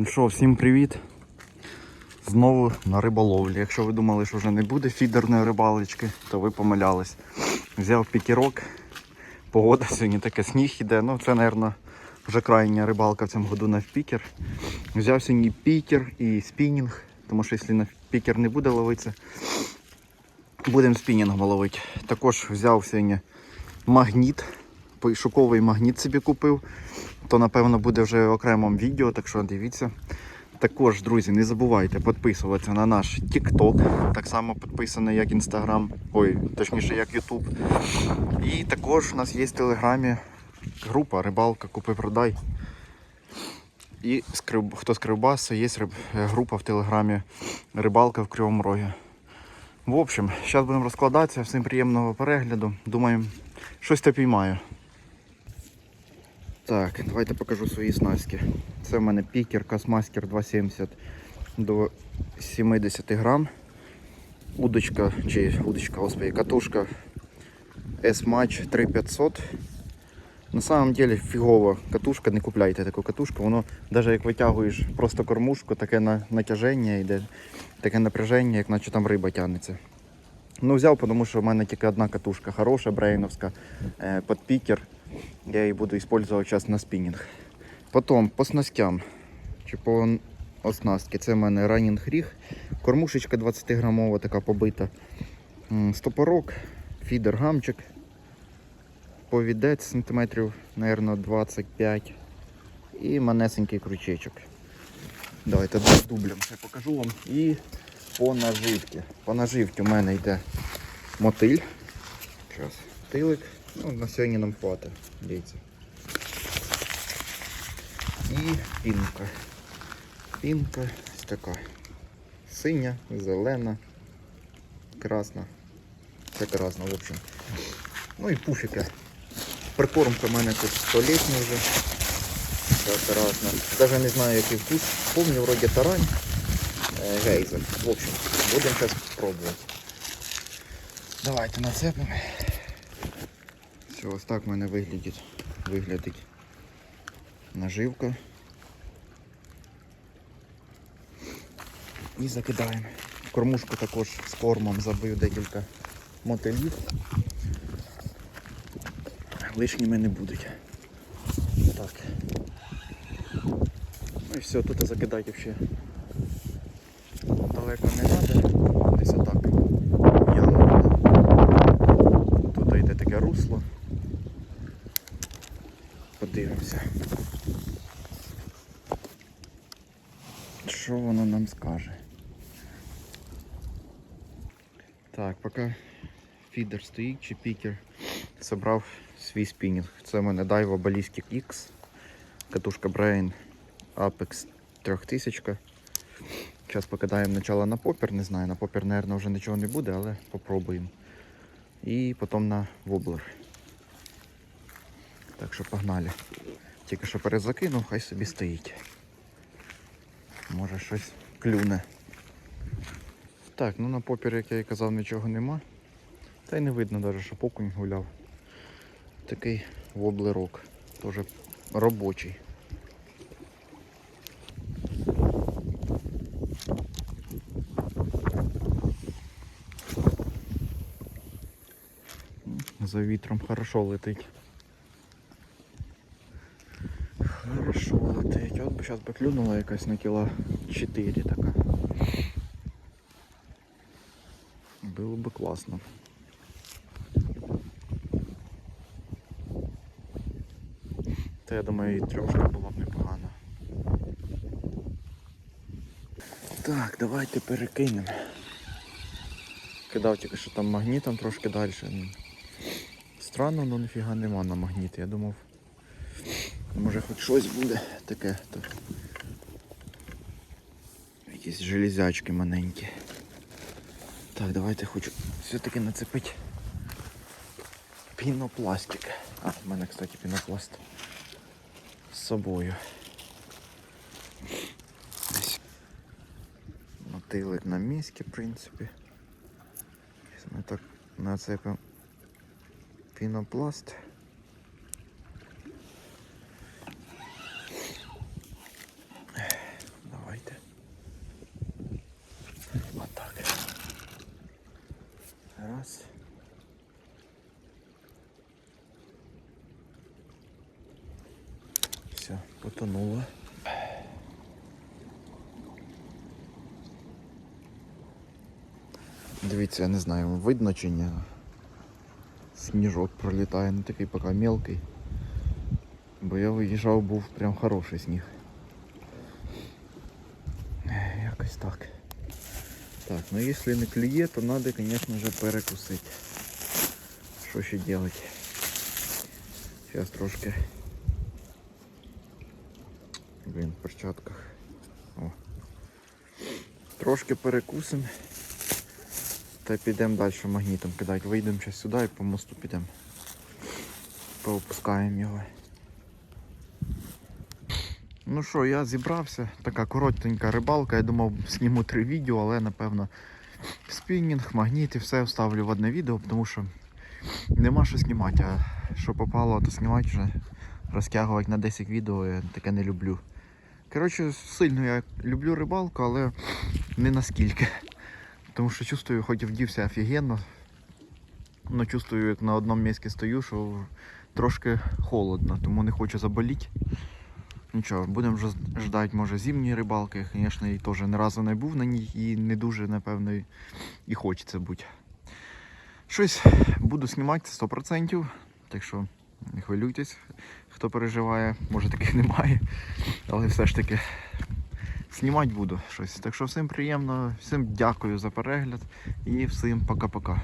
Ну що, всім привіт. Знову на риболовлі. Якщо ви думали, що вже не буде фідерної рибалочки, то ви помилялись. Взяв пікірок. Погода сьогодні таке сніг іде. Ну це, мабуть, вже крайня рибалка в цьому году на пікер. Взяв сьогодні пікер і спінінг, тому що якщо на пікер не буде ловитися, будемо спінінгом ловити. Також взяв сьогодні магніт. Шуковий магніт собі купив. То напевно буде вже в окремому відео, так що дивіться. Також, друзі, не забувайте підписуватися на наш TikTok, так само підписаний як Instagram, ой, точніше як YouTube. І також у нас є в Телеграмі група Рибалка Купи-Продай. І хто з Кривбасу, є група в Телеграмі Рибалка в Кривому Рогі. В общем, зараз будемо розкладатися. Всім приємного перегляду. Думаю, щось то піймаю. Так, давайте покажу свої снастки. Це в мене пікер Касмастер 270 до 70 грам. Удочка, чи удочка, господи, катушка S-Match 3500. На самом деле фігова катушка, не купляйте таку катушку, воно навіть як витягуєш просто кормушку, таке на, натяження йде, таке напряження, як наче там риба тягнеться. Ну взяв, тому що в мене тільки одна катушка хороша, брейновська, е, під пікер. Я її буду використовувати зараз на спінінг. Потім по снастям чи по оснастки. Це в мене ранінг ріг. Кормушечка 20 грамова, така побита. Стопорок, фідер гамчик. Повідець сантиметрів, мабуть, 25. І манесенький крючечок. Давайте дублем ще покажу вам. І по наживці. По наживці у мене йде мотиль. Зараз. Тилик. Ну, на сьогодні нам хватить. Дивіться. І пінка. Пінка ось така. Синя, зелена, красна. Це красна, в общем. Ну і пуфіки. Прикормка в мене тут столітня вже. Це красна. Даже не знаю який вкус. Помню, вроді тарань. Е, Гейзер. В общем, будемо зараз пробувати. Давайте нацепимо. Все, ось так в мене виглядить, виглядить наживка. І закидаємо. Кормушку також з кормом забив декілька мотилів. Лишніми не будуть. Так. Ну і все, тут закидати ще далеко не треба. Десь отак. Яма. Тут йде таке русло. Подивимося. Що воно нам скаже? Так, поки фідер стоїть чи пікер, зібрав свій спінінг. Це в мене Daiwa Ballistic X, катушка Brain Apex 3000. Зараз покидаємо начало на попер, не знаю, на попер, мабуть, вже нічого не буде, але попробуємо. І потім на воблер. Так що погнали. Тільки що перезакинув, хай собі стоїть. Може щось клюне. Так, ну на попір, як я і казав, нічого нема. Та й не видно навіть, що покунь гуляв. Такий воблерок. Теж робочий. За вітром хорошо летить. Хорошо би зараз би клюнула якась на кіла 4 така. Було би класно. Та я думаю, і трьошка була б непогана. Так, давайте перекинемо. Кидав тільки що там магнітом трошки далі. Ну, Странно, але ніфіга нема на магніті. Я думав, може хоч щось буде таке. То... Якісь железячки маленькі. Так, давайте хочу все-таки нацепити пінопластик. А, в мене, кстати, пінопласт з собою. Мотилик на місці, в принципі. Ми так нацепимо пінопласт. Все, потонуло. Дивіться, я не знаю, видно чи ні. Сніжок пролітає, не такий поки мелкий. Бо я виїжджав, був прям хороший сніг. Якось так. Так, ну якщо не клює, то треба, звісно же, перекусити. Що ще делать? Зараз трошки. Блін, в перчатках. О. Трошки перекусимо. Та підемо далі магнітом кидати. Вийдемо зараз сюди і по мосту підемо. Поопускаємо його. Ну що, я зібрався. Така коротенька рибалка. Я думав, зніму три відео, але напевно спінінг, магніт і все вставлю в одне відео, тому що нема що знімати. А що попало, то знімати вже. Розтягувати на 10 відео я таке не люблю. Коротше, сильно я люблю рибалку, але не наскільки. Тому що чувствую, хоч і вдівся офігенно, але чувствую, як на одному місці стою, що трошки холодно, тому не хочу заболіти. Нічого, будемо вже ждати, може, зимньої рибалки. Звісно, і теж не разу не був на ній і не дуже, напевно, і хочеться бути. Щось буду знімати 100%. Так що не хвилюйтесь, хто переживає, може таких немає. Але все ж таки знімати буду щось. Так що всім приємно, всім дякую за перегляд і всім пока-пока.